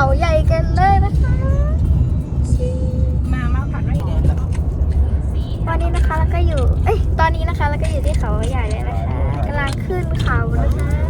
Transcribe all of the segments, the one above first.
เขาใหญ่กันเลยนะคะมามาผัดไว้เดี๋ยวแบบตอนนี้นะคะเราก็อยู่ เอ้ย ตอนนี้นะคะเราก็อยู่ที่เขาใหญ่เลยนะคะกำลังขึ้นเขานะคะ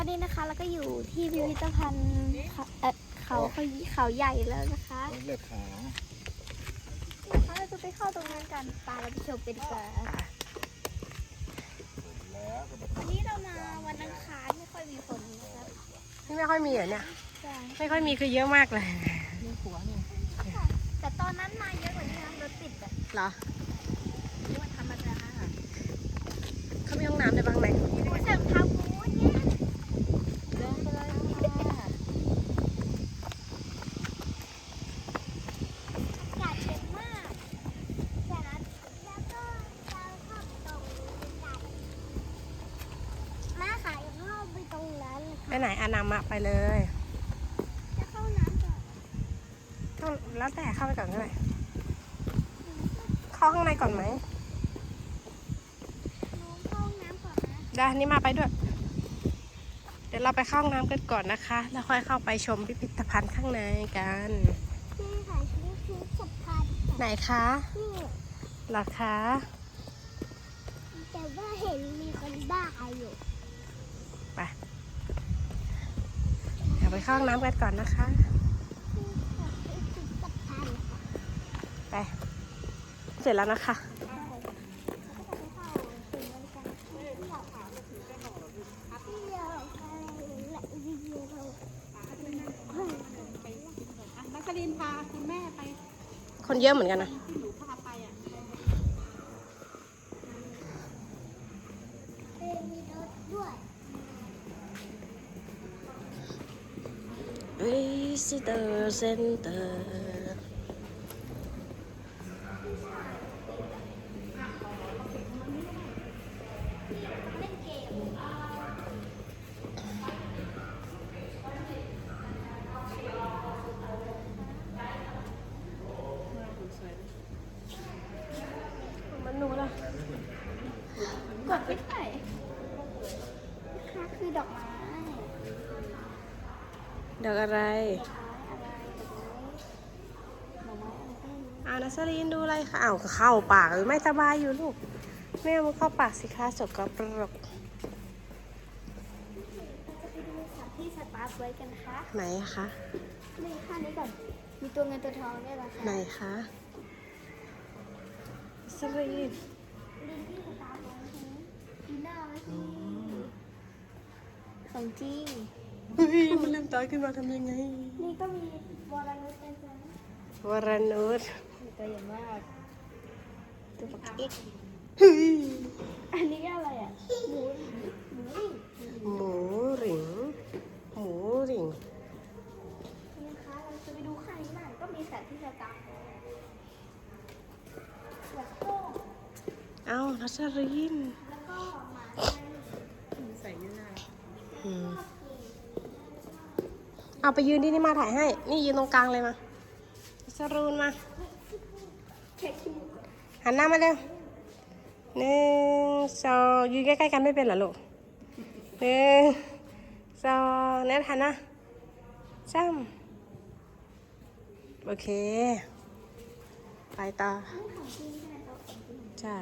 อนนี้นะคะเราก็อยู่ที่พิพิธภัณฑ์เขาเอ่อเขาเขาเขาใหญ่แล้วนะคะเลือดขาวนะคะเราจะไปเข้าตรงนั้นกันตาเราไปชมกันดีกว่าแล้วก็แบบวันนี้เรามาวันอังคารไม่ค่อยมีคนนะครับนี่ไม่ค่อยมีเหรอเนี่ย ใช่ไม่ค่อยมีคือเยอะมากเลยแต่ตอนนั้นมาเยอะกว่านี้นะรถติดแบบเหรอวันธรรมดาเขามีห้องน้ำในบ้างไหมดูเสิร์ฟเท้ากูเนี่ยเดินไปเลยค่ะอากาศเย็นมากจากนั้นแล้วก็จะเข้าตรงแม่ขายเข้าไปตรงนั้น ไปไหนอานามะไปเลย จะเข้าน้ำก่อนเข้าแล้วแต่เข้าไปก่อนก็ได้เข้าข้างในก่อนไหมหนูเข้าน้ำก่อนนะได้นี่มาไปด้วย เดี๋ยวเราไปเข้าห้องน้ำกันก่อนนะคะ แล้วค่อยเข้าไปชมพิพิธภัณฑ์ข้างในกันที่ขายชิ้นชิ้นสุดท้ายไหนคะนี่เหรอคะ แต่ว่าเห็นมีคนบ้าอยู่ ไปเดี๋ยว ไปเข้าห้องน้ำกันก่อนนะคะที่ขายชิ้นสุดท้ายไป เสร็จแล้วนะคะ นักลินพาคุณแม่ไป คนเยอะเหมือนกันนะ Visitor Center มันหนูละ กดไม่ใส่ค่ะคือดอกไม้ เดี๋ยวอะไรอะไรดอกไม้ดอกไม้อะไรก็ไม่รู้อานัสรีนดูอะไรคะอ้าวเข้าปากหรือไม่สบายอยู่ลูกแม่มันเข้าปากสิคะสกปรกเราจะไปดูสัตว์ที่สตาร์ทไว้กันนะคะไหนคะนี่ข้างนี้ก่อนมีตัวเงินตัวทองด้วยนะคะไหนคะนัสรีนลิงที่สตาร์ทไว้นะคะดูหน้าไว้สิของจริง เฮ้ยมันลืมตาขึ้นมาทำยังไง นี่ก็มีวอลนุชนะจ๊ะวรนุชตัวใหญ่มากตัวปักเอ็กเฮ้ยอันนี้อะไรอะหมูหมูหมูหริงหมูหริงนี่นะคะเราจะไปดูข้างนี้หน่อยก็มีสัตว์ที่สตาร์ทแล้วก็เอ้านัสรีนแล้วก็หมาอืม เอาไปยืนที่นี่มาถ่ายให้ นี่ยืนตรงกลางเลยมานัสรูนมาแค่ขี้หันหน้ามาเร็วหนึ่งสองยืนใกล้ๆกันไม่เป็นเหรอลูกหนึ่งสองเน็ตหันหน้าจ้ำโอเค ไปต่อของจริงใช่ไหมตัวของจริงใช่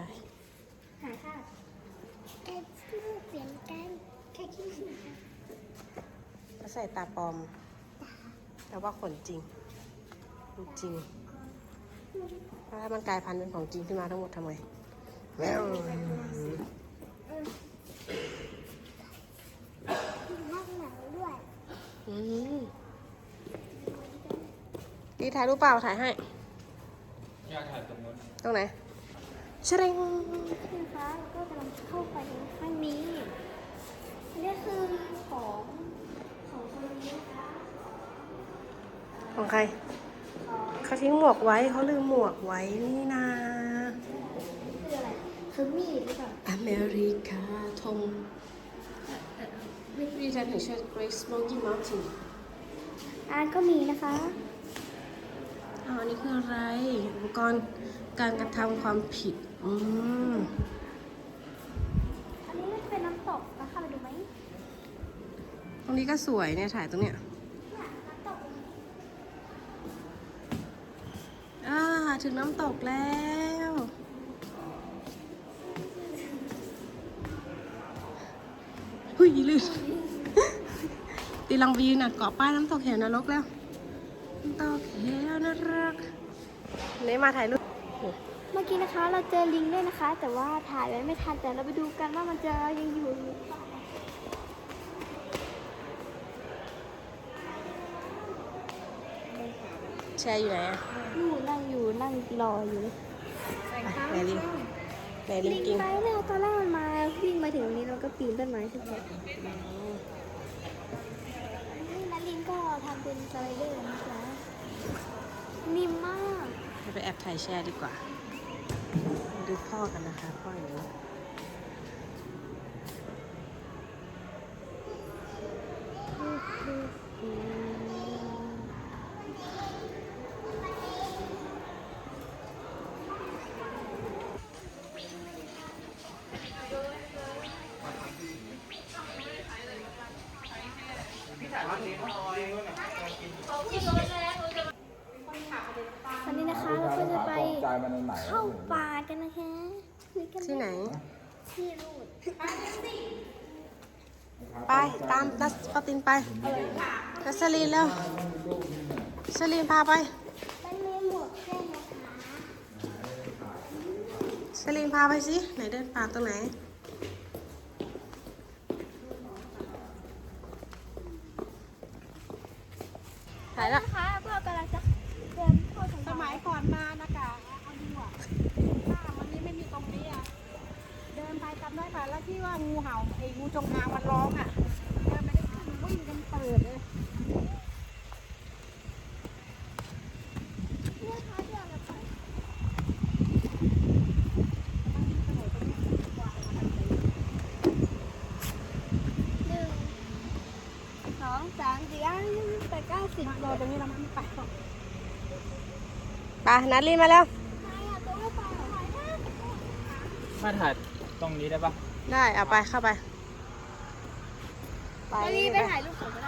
หาค่ะแค่ขี้เปลี่ยนกันแค่ขี้เขาใส่ตาปลอม แต่ว่าขนจริง จริง ถ้ามันกลายพันธุ์เป็นของจริงขึ้นมาทั้งหมดทำไงแมวนักหนังด้วยอืมดีถ่ายรูปเปล่าถ่ายให้ อยากถ่ายตรงนู้นตรงไหนชะเรงนี่นะคะแล้วก็กำลังเข้าไปข้างนี้อันนี้คือของของคนนี้นะคะ ของใคร เขาทิ้งหมวกไว้เขาลืมหมวกไว้นี่นาคืออะไรคือมีดหรือเปล่าอเมริกาธงวิธีการถึงชื่อ Great Smoky Mountain อ่านก็มีนะคะอ๋ออันนี้คืออะไรอุปกรณ์การกระทำความผิด อืมอันนี้มันเป็นน้ำตกนะคะไปดูไหม ตรงนี้ก็สวยเนี่ยถ่ายตรงเนี้ยเนี่ยน้ำตก อ่า ถึงน้ำตกแล้ว หุยลื่นตีลังบีน่ะเกาะป้ายน้ำตกเหวนรกแล้ว น้ำตกเหวนรกไหนมาถ่ายรูป เมื่อกี้นะคะเราเจอลิงด้วยนะคะ แต่ว่าถ่ายไว้ไม่ทันแต่เราไปดูกันว่ามันจะยังอยู่หรือเปล่า ชร์อยู่ไหนอะนู่นนั่งอยู่นั่งรออยู่เลยไหนลิงไหนลิงลิงกิงไปเนี่ยตอนแรกมันมาวิ่งมาถึงตรงนี้แล้วก็ปีนต้นไม้ขึ้นไปนี่นะลิงก็ทำเป็นสไลเดอร์นะคะนิ่มมาก ไปแอบถ่ายแชร์ดีกว่า ดูพ่อกันนะคะ พ่ออยู่นี่ ตอนนี้นะคะเราก็จะไป จ่ายมันในไหน เข้าป่ากันนะคะนี่กัน ที่ไหน ที่รูด ไป ตามนัสปาตินไปนัสลีนแล้วสลีนพาไปสลีนพาไปสิไหนเดินป่าตรงไหน ถ่ายแล้ว นะคะพวกเรากำลังจะเดินเข้าทาง สมัยก่อนมานะกะเอาดีกว่าถ้าวันนี้ไม่มีตรงนี้อะ เดินไปจำได้ค่ะ แล้วที่ว่างูเห่าไอ้งูจงอางมันร้องอะ เดินไม่ได้ขึ้นวิ่งกันเปิดเลย เนี่ยค่ะเดินเราไปหนึ่งสองสามสี่ห้าหกแปดเก้า สิบรอตรงนี้เราไม่ไปหรอกไปนัดลีนมาแล้วใครอะตัวไม่ไปเหรอมาถ่ายตรงนี้ได้ปะได้เอาไปเข้าไป ไปไปรีบไปถ่ายรูปก่อนก็ได้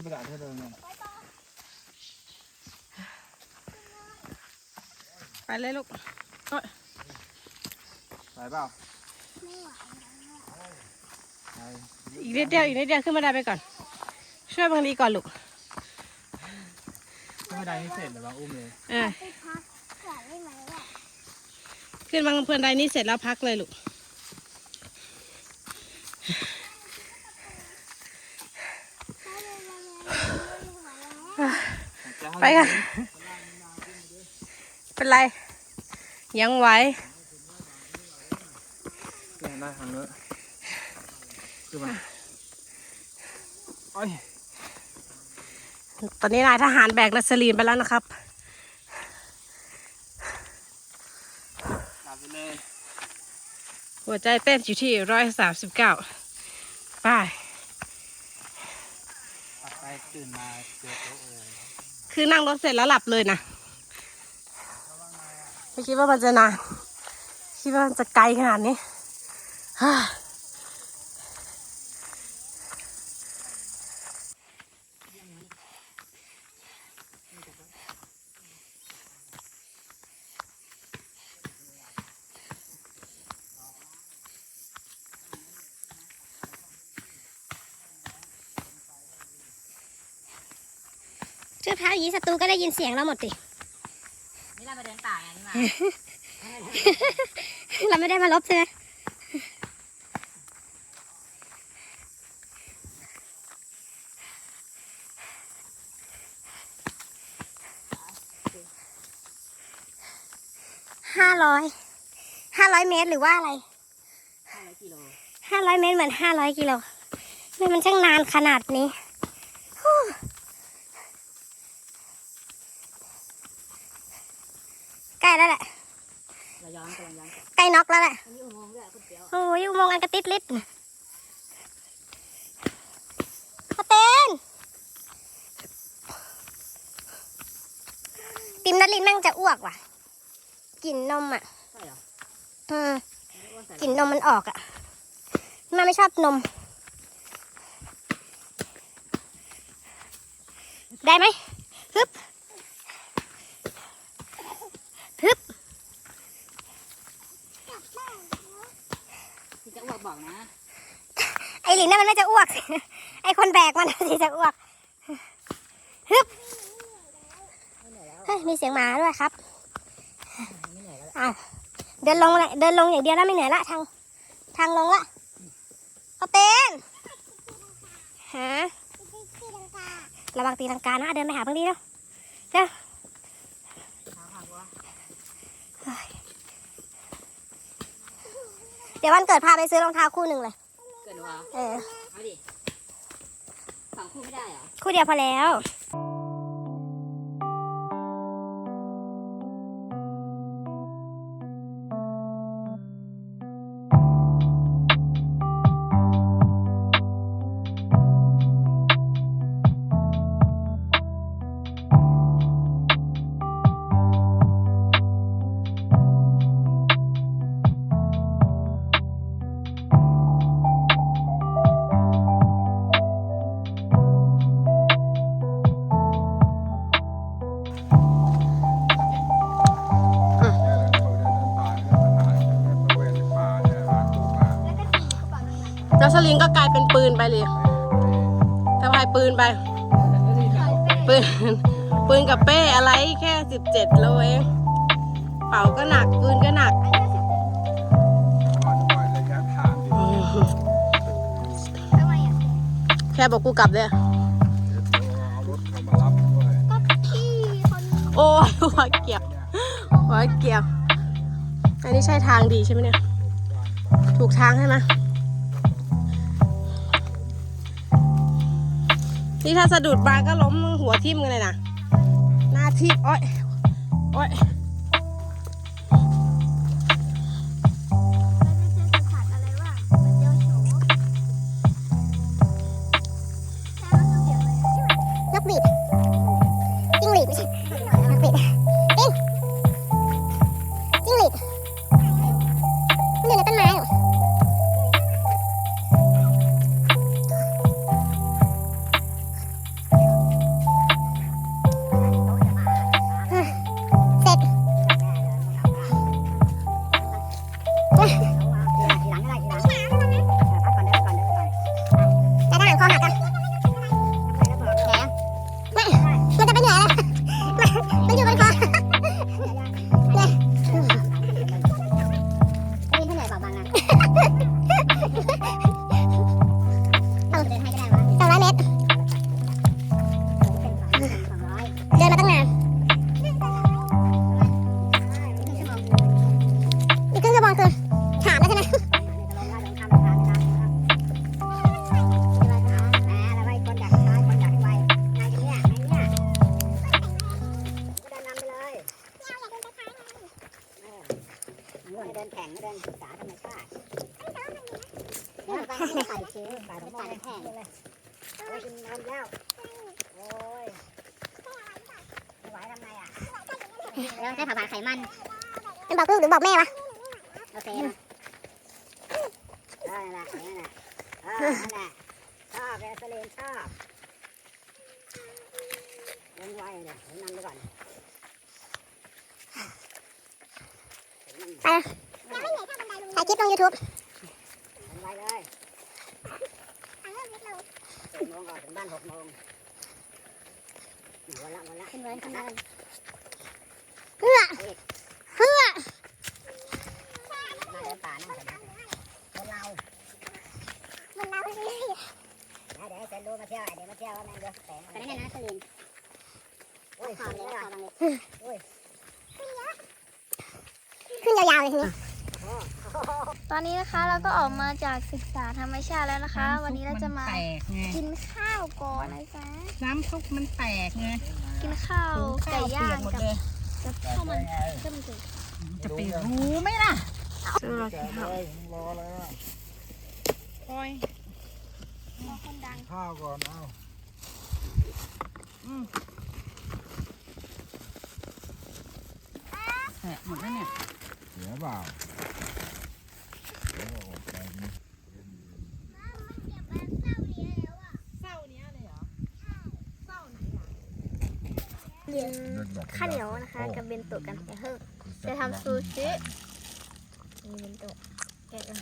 แล้วที่ประกาศที่เดิมเนี่ยไปเลยลูกโอ๊ยไปเปล่าไม่ไหวไปอีกนิดเดียวอีกนิดเดียวขึ้นมาได้ไปก่อน ช่วยบางดีก่อนลูกไม่ได้ให้เสร็จหรือว่าอุ้มเลยเออไปพักก่อนได้ไหมอะขึ้นบางเพื่อนใดนี่เสร็จแล้วพักเลยลูก ได้เลยมาเลยไม่ไหวแล้ว ไปค่ะ เป็นไร ยังไหวเปลี่ยนได้ทางนู้นขึ้นมาโอ้ยตอนนี้นายทหารแบกนัสลีนไปแล้วนะครับกลับไปเลย หัวใจเต้นอยู่ที่ร้อยสามสิบเก้าไปกลับไปตื่นมาเจอโต๊ะเลย คือนั่งรถเสร็จแล้วหลับเลยนะไม่คิดว่ามันจะนาน คิดว่ามันจะไกลขนาดนี้ ชื่อเท้าอย่างนี้ศัตรูก็ได้ยินเสียงเราหมดดินี่เราไปเดินป่าไงนี่มาเราไม่ได้มาลบใช่ไหมห้าร้อยห้าร้อยเมตรหรือว่าอะไร500กิโลห้าร้อยเมตรเหมือนห้าร้อยกิโลนี่มันช่างนานขนาดนี้ฮู้ใก ล้แล้วแหละเราย้อนกำลังย้อนกลับใกล้น็อกแล้วแหละอันนี้อุโมงค์ด้วยคุณเดียวโอ้ยอุโมงค์อันกระติดลิดกระเต้นติมนัดลินแม่งจะอ้วกว่ะกลิ่นนมอะใช่เหรออืมไม่ได้ว่าใส่กลิ่นนมมันออกอะแม่ไม่ชอบนม ได้ไหมฮึบฮึบ ที่จะอ้วกบอก นะไอหลินน่ะมันไม่จะอ้วกสิไอคนแบกมันน่ะสิจะอ้วกฮึบเฮ้ยมีเสียงหมาด้วยครับไม่เหนื่อยแล้วอ้าวเดินลงเลยเดินลงอย่างเดียวแล้วไม่เหนื่อยละทางทางลงละเขาเต้นฮะระวังตีลังกานะเดินไปหาเพิ่งดีแล้วเร็วเท้าหักวะ เดี๋ยววันเกิดพาไปซื้อรองเท้าคู่หนึ่งเลย เกิดวะเออ เอาดิสองคู่ไม่ได้เหรอ คู่เดียวพอแล้ว ลีนก็กลายเป็นปืนไปเลยสะพายปืนไป ปืน ปืนกับเป้อะไรแค่สิบเจ็ดโลเองเป๋าก็หนัก ปืนก็หนักทำไมอะแค่บอกกูกลับเลยก็พี่คนโอ้ยหัวเกียบหัวเกียบอันนี้ใช่ทางดีใช่ไหมเนี่ย ถูกทางใช่ไหม นี่ถ้าสะดุดบานก็ล้มหัวทิ่มกันเลยนะ หน้าทิ่มโอ้ยโอ้ย ไก่แห้งเลยเอาไว้กินน้ำยาวโอ้ยไม่ไหวทำไงอะเดี๋ยวใช้ผักผาไขมันเป็นบอกลูกหรือบอกแม่วะโอเคนะเออนั่นแหละนั่นแหละเออนั่นแหละชอบเรสเลนชอบเล่นไว้เลยเห็นมันไปก่อนเห็นมันถ่ายคลิปลงยูทูบเห็ นไว้เลยสี่โมงก่อนถึงบ้านหกโมงวันละวันละขึ้นเงินขึ้นเงินเพื่อเพื่อมาเดินป่านั่งสบายคนเรามันเราสิเดี๋ยวเดี๋ยวจะรู้มาเที่ยวเดี๋ยวมาเที่ยวว่าแม่งเยอะแต่ตอนนี้นะสลินโอ้ยขอบเลยขอบบางเลยโอ้ยขึ้นยาวๆเลยทีนี้ ตอนนี้นะคะเราก็ออกมาจากศึกษาธรรมชาติแล้วนะคะ วันนี้เราจะมาแตกไงกินข้าวก่อนนะจ๊ะน้ำซุปมันแตกไงกินข้าวไก่ย่างหมดกับเลยกับข้าวมันก็มันถึงจะไปรู้ไหมล่ะซื้อมากินข้าวรออะไรอะโอ้ยคนดังข้าวก่อนเอาแตกหมดแล้วเนี่ยเสียเปล่าเดี๋ยวอดใจนี่ เศร้าเนี้ยเลยเหรอกินข้าวเหนียวนะคะกับเบนโตะกันอย่าเพิ่งจะทำซูชิมีเบนโตะแกะกัน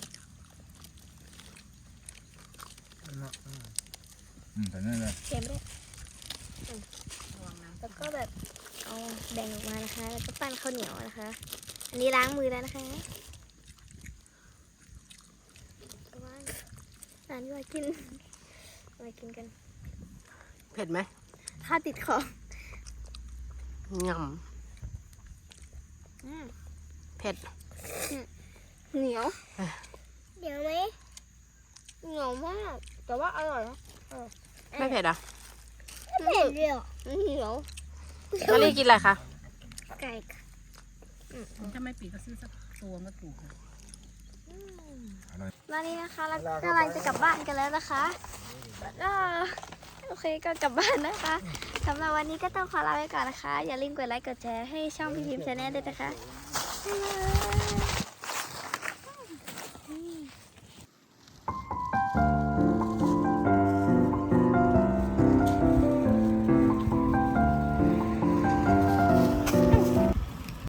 อืมแต่นั่นเลยเค็มด้วยอืมแล้วก็แบบเอาแบ่งออกมานะคะ แล้วก็ปั้นข้าวเหนียวนะคะ อันนี้ล้างมือแล้วนะคะเอาไว้อ่านว่ากินมากินกัน เผ็ดไหมข้าวติดคองอืมำเผ็ด เหนียวเหนียวไหมเหนียวมาก แต่ว่าอร่อยนะไม่เผ็ดอะไม่เผ็ดเลยอะเหนียวมะลิกินอะไรคะไก่ค่ะถ้าไม่ปีกก็ซื้อสักตัวก็ถูกนะ ตอนนี้นะคะเรากำลังจะกลับบ้านกันแล้วนะคะก็โอเคก็กลับบ้านนะคะสำหรับวันนี้ก็ต้องขอลาไปก่อนนะคะ อย่าลืมกดไลค์กดแชร์ให้ช่องพี่พิมพ์ชาแนลด้วยนะคะบ๊ายบาย